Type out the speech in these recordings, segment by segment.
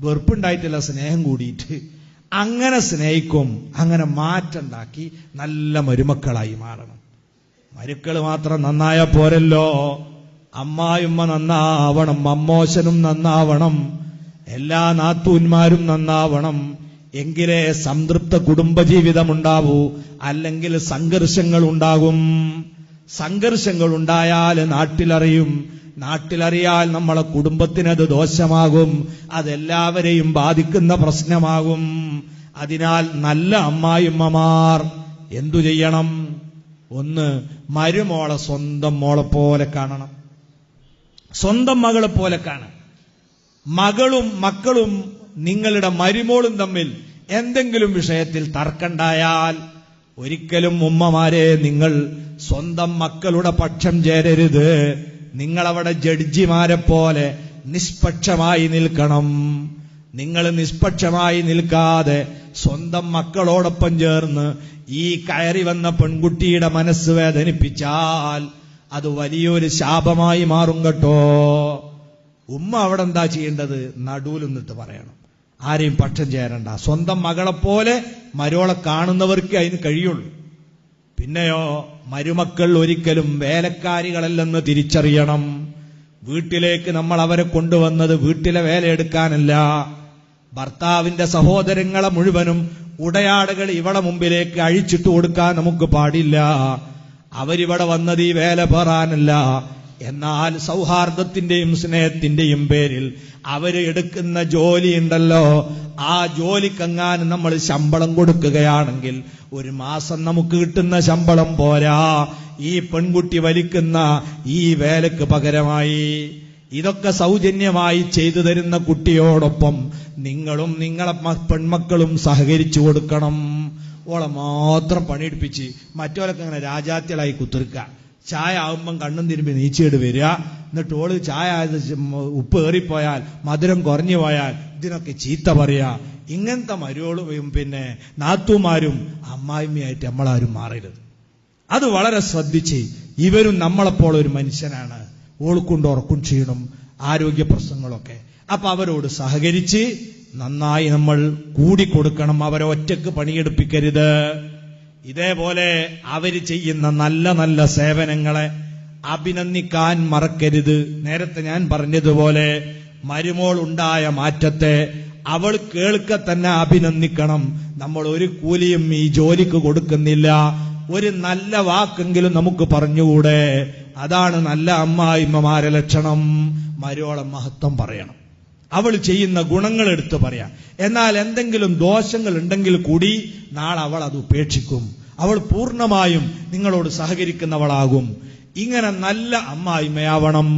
വെറുപ്പുണ്ടായിട്ടില്ല സ്നേഹം കൂടിയിട്ട്. അങ്ങനെ സ്നേഹിക്കും അങ്ങനെ മാറ്റുണ്ടാക്കി നല്ല മരുമക്കളായി മാറണം. മരുക്കൾ മാത്രം നന്നായ പോരല്ലോ. അമ്മായുമ്മ നന്നാവണം അമ്മോശനും നന്നാവണം എല്ലാ നാത്തൂന്മാരും നന്നാവണം. എങ്കിലേ സംതൃപ്ത കുടുംബജീവിതം ഉണ്ടാവൂ അല്ലെങ്കിൽ സംഘർഷങ്ങൾ ഉണ്ടാകും സംഘർഷങ്ങൾ ഉണ്ടായാൽ നാട്ടിലറിയും നാട്ടിലറിയാൽ നമ്മളെ കുടുംബത്തിനത് ദോഷമാകും. അതെല്ലാവരെയും ബാധിക്കുന്ന പ്രശ്നമാകും. അതിനാൽ നല്ല അമ്മായിമ്മമാർ എന്തു ചെയ്യണം? ഒന്ന് മരുമോളെ സ്വന്തം മോളെ പോലെ കാണണം. സ്വന്തം മകളെ പോലെ കാണണം മകളും മക്കളും നിങ്ങളുടെ മരുമോളും തമ്മിൽ എന്തെങ്കിലും വിഷയത്തിൽ തർക്കണ്ടായാൽ ഒരിക്കലും ഉമ്മമാരെ നിങ്ങൾ സ്വന്തം മക്കളുടെ പക്ഷം ചേരരുത്. നിങ്ങളവിടെ ജഡ്ജിമാരെ പോലെ നിഷ്പക്ഷമായി നിൽക്കണം. നിങ്ങൾ നിഷ്പക്ഷമായി നിൽക്കാതെ സ്വന്തം മക്കളോടൊപ്പം ചേർന്ന് ഈ കയറി വന്ന പെൺകുട്ടിയുടെ മനസ്സ് വേദനിപ്പിച്ചാൽ അത് വലിയൊരു ശാപമായി മാറും കേട്ടോ. ഉമ്മ അവിടെ എന്താ ചെയ്യേണ്ടത്? നടുവിൽ നിന്നിട്ട് പറയണം. ആരെയും പക്ഷം ചേരണ്ട. സ്വന്തം മകളെപ്പോലെ പോലെ മരോളെ കാണുന്നവർക്ക് അതിന് കഴിയുള്ളൂ. പിന്നെയോ മരുമക്കൾ ഒരിക്കലും വേലക്കാരികളല്ലെന്ന് തിരിച്ചറിയണം. വീട്ടിലേക്ക് നമ്മൾ അവരെ കൊണ്ടുവന്നത് വീട്ടിലെ വേലയെടുക്കാനല്ല. ഭർത്താവിന്റെ സഹോദരങ്ങളെ മുഴുവനും ഉടയാടുകൾ ഇവളെ മുമ്പിലേക്ക് അഴിച്ചിട്ട് കൊടുക്കാൻ നമുക്ക് പാടില്ല. അവരിവിടെ വന്നത് ഈ വേല പേറാനല്ല. എന്നാൽ സൗഹാർദ്ദത്തിന്റെയും സ്നേഹത്തിന്റെയും പേരിൽ അവർ എടുക്കുന്ന ജോലി ഉണ്ടല്ലോ. ആ ജോലിക്കെങ്ങാനും നമ്മൾ ശമ്പളം കൊടുക്കുകയാണെങ്കിൽ ഒരു മാസം നമുക്ക് കിട്ടുന്ന ശമ്പളം പോരാ. ഈ പെൺകുട്ടി വലിക്കുന്ന ഈ വേലക്ക് പകരമായി ഇതൊക്കെ സൗജന്യമായി ചെയ്തു തരുന്ന കുട്ടിയോടൊപ്പം നിങ്ങളും നിങ്ങളെ പെൺമക്കളും സഹകരിച്ചു കൊടുക്കണം. ഓളെ മാത്രം പണിയെടുപ്പിച്ച് മറ്റോലൊക്കെ അങ്ങനെ രാജാത്യളായി കുത്തിർക്കുക ചായ ആവുമ്പം കണ്ണും തിരുമ്പി നീച്ചേട് വരിക. എന്നിട്ട് ഓൾ ചായ ഉപ്പ് ഏറിപ്പോയാൽ മധുരം കുറഞ്ഞു പോയാൽ ഇതിനൊക്കെ ചീത്ത പറയാ. ഇങ്ങനത്തെ മരുവളും പിന്നെ നാത്തുമാരും അമ്മായിമ്മയായിട്ട് നമ്മളാരും മാറരുത്. അത് വളരെ ശ്രദ്ധിച്ച് ഇവരും നമ്മളെപ്പോൾ ഒരു മനുഷ്യനാണ്. ഓൾക്കുണ്ട് ഉറക്കും ക്ഷീണം ആരോഗ്യ പ്രശ്നങ്ങളൊക്കെ. അപ്പൊ അവരോട് സഹകരിച്ച് നന്നായി നമ്മൾ കൂടിക്കൊടുക്കണം. അവരെ ഒറ്റയ്ക്ക് പണിയെടുപ്പിക്കരുത്. ഇതേപോലെ അവർ ചെയ്യുന്ന നല്ല നല്ല സേവനങ്ങളെ അഭിനന്ദിക്കാൻ മറക്കരുത്. നേരത്തെ ഞാൻ പറഞ്ഞതുപോലെ മരുമോൾ ഉണ്ടായ മാറ്റത്തെ അവൾ കേൾക്ക തന്നെ അഭിനന്ദിക്കണം. നമ്മൾ ഒരു കൂലിയും ഈ ജോലിക്ക് കൊടുക്കുന്നില്ല. ഒരു നല്ല വാക്കെങ്കിലും നമുക്ക് പറഞ്ഞുകൂടെ? അതാണ് നല്ല അമ്മായിമ്മമാരെ ലക്ഷണം. മരുവോളം മഹത്വം പറയണം. അവൾ ചെയ്യുന്ന ഗുണങ്ങൾ എടുത്തു പറയാം. എന്നാൽ എന്തെങ്കിലും ദോഷങ്ങൾ ഉണ്ടെങ്കിൽ കൂടി നാളെ അവൾ അത് ഉപേക്ഷിക്കും. അവൾ പൂർണമായും നിങ്ങളോട് സഹകരിക്കുന്നവളാകും. ഇങ്ങനെ നല്ല അമ്മായിമ്മയാവണം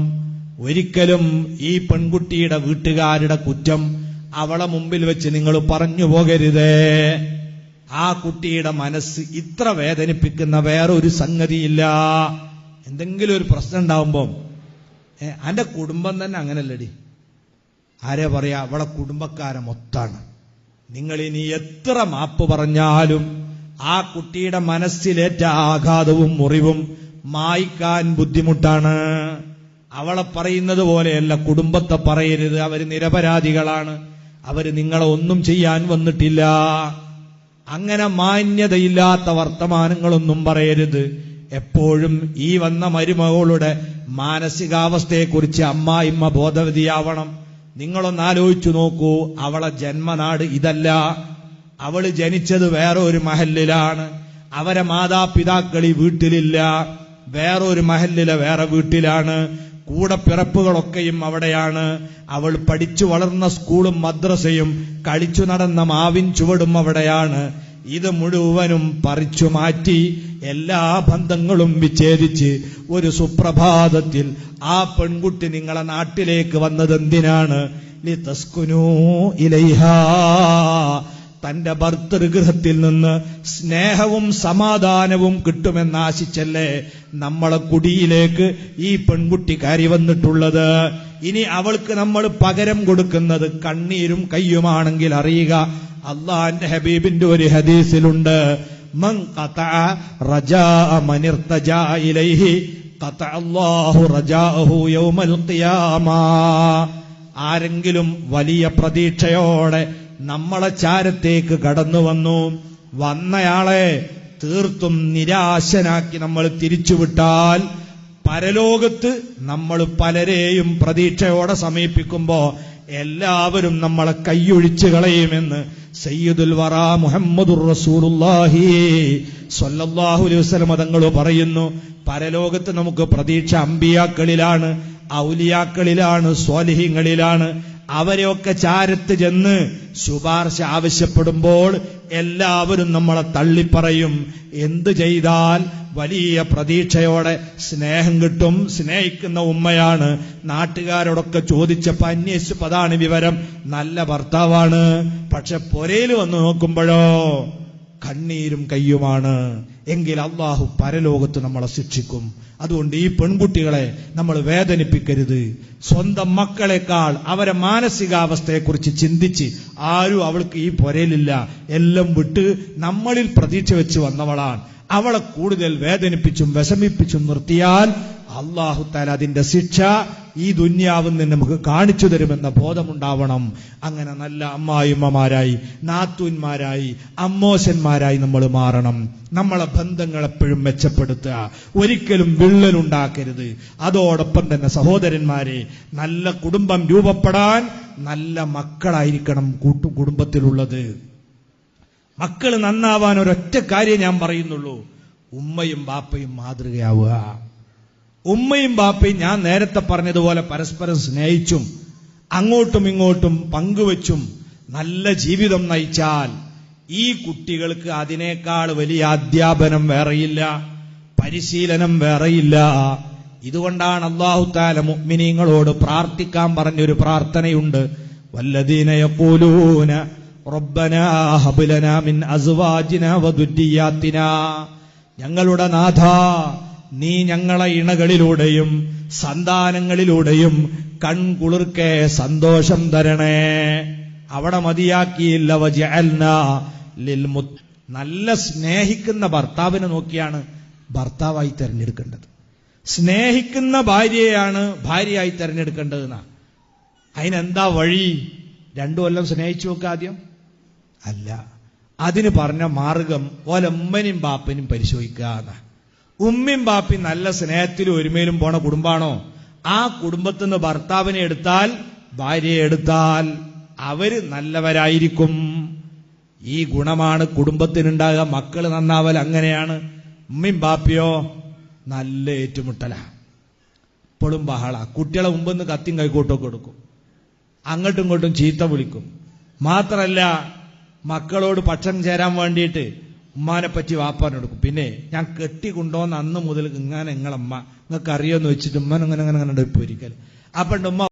ഒരിക്കലും ഈ പെൺകുട്ടിയുടെ വീട്ടുകാരുടെ കുറ്റം അവളെ മുമ്പിൽ വെച്ച് നിങ്ങൾ പറഞ്ഞു പോകരുതേ. ആ കുട്ടിയുടെ മനസ്സ് ഇത്ര വേദനിപ്പിക്കുന്ന വേറെ ഒരു സംഗതിയില്ല. എന്തെങ്കിലും ഒരു പ്രശ്നം ഉണ്ടാവുമ്പം ഏ കുടുംബം തന്നെ അങ്ങനല്ലടി. ആരെ പറയാ? അവളെ കുടുംബക്കാരെ മൊത്താണ്. നിങ്ങൾ ഇനി എത്ര മാപ്പ് പറഞ്ഞാലും ആ കുട്ടിയുടെ മനസ്സിലേറ്റ ആഘാതവും മുറിവും മായ്ക്കാൻ ബുദ്ധിമുട്ടാണ്. അവളെ പറയുന്നത് പോലെയല്ല കുടുംബത്തെ പറയരുത്. അവർ നിരപരാധികളാണ്. അവർ നിങ്ങളെ ഒന്നും ചെയ്യാൻ വന്നിട്ടില്ല. അങ്ങനെ മാന്യതയില്ലാത്ത വർത്തമാനങ്ങളൊന്നും പറയരുത്. എപ്പോഴും ഈ വന്ന മരുമകളുടെ മാനസികാവസ്ഥയെക്കുറിച്ച് അമ്മായിമ്മ ബോധവതിയാവണം. നിങ്ങളൊന്ന് ആലോചിച്ചു നോക്കൂ. അവളെ ജന്മനാട് ഇതല്ല. അവൾ ജനിച്ചത് വേറെ ഒരു മഹലിലാണ് അവരെ മാതാപിതാക്കൾ ഈ വീട്ടിലില്ല. വേറൊരു മഹലിലെ വേറെ വീട്ടിലാണ്. കൂടെ പിറപ്പുകളൊക്കെയും അവിടെയാണ്. അവൾ പഠിച്ചു വളർന്ന സ്കൂളും മദ്രസയും കളിച്ചു നടന്ന മാവിൻ ചുവടും അവിടെയാണ്. ഇത് മുഴുവനും പറിച്ചു മാറ്റി എല്ലാ ബന്ധങ്ങളും വിച്ഛേദിച്ച് ഒരു സുപ്രഭാതത്തിൽ ആ പെൺകുട്ടി നിങ്ങളെ നാട്ടിലേക്ക് വന്നത് എന്തിനാണ്? തന്റെ ഭർത്തൃഗൃഹത്തിൽ നിന്ന് സ്നേഹവും സമാധാനവും കിട്ടുമെന്നാശിച്ചല്ലേ നമ്മളെ കുടിയിലേക്ക് ഈ പെൺകുട്ടി കയറി വന്നിട്ടുള്ളത്? ഇനി അവൾക്ക് നമ്മൾ പകരം കൊടുക്കുന്നത് കണ്ണീരും കയ്യുമാണെങ്കിൽ അറിയുക അള്ളാന്റെ ഹബീബിന്റെ ഒരു ഹദീസിലുണ്ട് ആരെങ്കിലും വലിയ പ്രതീക്ഷയോടെ നമ്മളെ ചാരത്തേക്ക് കടന്നു വന്നു. വന്നയാളെ തീർത്തും നിരാശനാക്കി നമ്മൾ തിരിച്ചുവിട്ടാൽ പരലോകത്ത് നമ്മൾ പലരെയും പ്രതീക്ഷയോടെ സമീപിക്കുമ്പോ എല്ലാവരും നമ്മളെ കൈയൊഴിച്ചു കളയുമെന്ന് സയ്യിദുൽ വറ മുഹമ്മദുർ റസൂലുള്ളാഹി സ്വല്ലല്ലാഹു അലൈഹി വസല്ലം തങ്ങൾ പറയുന്നു. പരലോകത്ത് നമുക്ക് പ്രതീക്ഷ അമ്പിയാക്കളിലാണ് ഔലിയാക്കളിലാണ് സ്വാലിഹ്യങ്ങളിലാണ് അവരെയൊക്കെ ചാരത്ത് ചെന്ന് ശുപാർശ ആവശ്യപ്പെടുമ്പോൾ എല്ലാവരും നമ്മളെ തള്ളിപ്പറയും. എന്തു ചെയ്താൽ വലിയ പ്രതീക്ഷയോടെ സ്നേഹം കിട്ടും. സ്നേഹിക്കുന്ന ഉമ്മയാണ്. നാട്ടുകാരോടൊക്കെ ചോദിച്ചപ്പോ അന്വേഷിച്ചപ്പോ അതാണ് വിവരം. നല്ല ഭർത്താവാണ്. പക്ഷെ പൊരയിൽ വന്ന് നോക്കുമ്പോഴോ കണ്ണീരും കയ്യുമാണ്. എങ്കിൽ അള്ളാഹു പരലോകത്ത് നമ്മളെ ശിക്ഷിക്കും. അതുകൊണ്ട് ഈ പെൺകുട്ടികളെ നമ്മൾ വേദനിപ്പിക്കരുത്. സ്വന്തം മക്കളെക്കാൾ അവരെ മാനസികാവസ്ഥയെക്കുറിച്ച് ചിന്തിച്ച് ആരും അവൾക്ക് ഈ പൊരയിലില്ല. എല്ലാം വിട്ട് നമ്മളിൽ പ്രതീക്ഷ വെച്ച് വന്നവളാണ്. അവളെ കൂടുതൽ വേദനിപ്പിച്ചും വിഷമിപ്പിച്ചും നിർത്തിയാൽ അള്ളാഹു താല അതിന്റെ ശിക്ഷ ഈ ദുന്യാവിൽ നിന്ന് നമുക്ക് കാണിച്ചു തരുമെന്ന ബോധമുണ്ടാവണം. അങ്ങനെ നല്ല അമ്മായിമ്മമാരായി നാത്തൂന്മാരായി അമ്മോശന്മാരായി നമ്മൾ മാറണം. നമ്മളെ ബന്ധങ്ങൾ എപ്പോഴും മെച്ചപ്പെടുത്തുക. ഒരിക്കലും വിള്ളലുണ്ടാക്കരുത്. അതോടൊപ്പം തന്നെ സഹോദരന്മാരെ നല്ല കുടുംബം രൂപപ്പെടാൻ നല്ല മക്കളായിരിക്കണം കൂട്ടു കുടുംബത്തിലുള്ളത്. മക്കൾ നന്നാവാൻ ഒരൊറ്റ കാര്യം ഞാൻ പറയുന്നുള്ളൂ. ഉമ്മയും ബാപ്പയും മാതൃകയാവുക. ഉമ്മയും ബാപ്പയും ഞാൻ നേരത്തെ പറഞ്ഞതുപോലെ പരസ്പരം സ്നേഹിച്ചും അങ്ങോട്ടും ഇങ്ങോട്ടും പങ്കുവച്ചും നല്ല ജീവിതം നയിച്ചാൽ ഈ കുട്ടികൾക്ക് അതിനേക്കാൾ വലിയ അധ്യാപനം വേറെയില്ല പരിശീലനം വേറെയില്ല. ഇതുകൊണ്ടാണ് അള്ളാഹു താല മുഅ്മിനീങ്ങളോട് പ്രാർത്ഥിക്കാൻ പറഞ്ഞൊരു പ്രാർത്ഥനയുണ്ട്. വല്ലദീന യഖൂലൂന റബ്ബനാ ഹബ് മിൻ അസ്വാജിനാ ഞങ്ങളുടെ നാഥ നീ ഞങ്ങളെ ഇണകളിലൂടെയും സന്താനങ്ങളിലൂടെയും കൺകുളിർക്കെ സന്തോഷം തരണേ. അവിടെ മതിയാക്കിയില്ല നല്ല സ്നേഹിക്കുന്ന ഭർത്താവിനെ നോക്കിയാണ് ഭർത്താവായി തെരഞ്ഞെടുക്കേണ്ടത്. സ്നേഹിക്കുന്ന ഭാര്യയാണ് ഭാര്യയായി തെരഞ്ഞെടുക്കേണ്ടതെന്നാ. അതിനെന്താ വഴി? രണ്ടു കൊല്ലം സ്നേഹിച്ചു നോക്കുക ആദ്യം. അല്ല അതിന് പറഞ്ഞ മാർഗം ഓലമ്മനും ബാപ്പനും പരിശോധിക്കുക എന്നാ ഉമ്മയും ബാപ്പി നല്ല സ്നേഹത്തിലും ഒരുമയിലും പോണ കുടുംബാണോ? ആ കുടുംബത്തിൽ നിന്ന് ഭർത്താവിനെ എടുത്താൽ ഭാര്യയെ എടുത്താൽ അവർ നല്ലവരായിരിക്കും. ഈ ഗുണമാണ് കുടുംബത്തിനുണ്ടാകുക. മക്കൾ നന്നാവൽ അങ്ങനെയാണ്. ഉമ്മയും ബാപ്പിയോ നല്ല ഏറ്റുമുട്ടല. ഇപ്പോഴും ബഹള. കുട്ടികളെ മുമ്പെന്ന് കത്തിയും കൈക്കോട്ടൊക്കെ കൊടുക്കും അങ്ങോട്ടും ഇങ്ങോട്ടും ചീത്ത വിളിക്കും. മാത്രല്ല മക്കളോട് പക്ഷം ചേരാൻ വേണ്ടിയിട്ട് ഉമ്മാനെ പറ്റി വാപ്പാൻ എടുക്കും പിന്നെ ഞാൻ കെട്ടിക്കൊണ്ടോന്ന് അന്ന് മുതൽ ഇങ്ങനെ നിങ്ങളമ്മ നിങ്ങൾക്ക് അറിയോന്ന് വെച്ചിട്ട് ഉമ്മൻ അങ്ങനെ അങ്ങനെ അങ്ങനെ ഒരിക്കൽ അപ്പൊ ഉമ്മ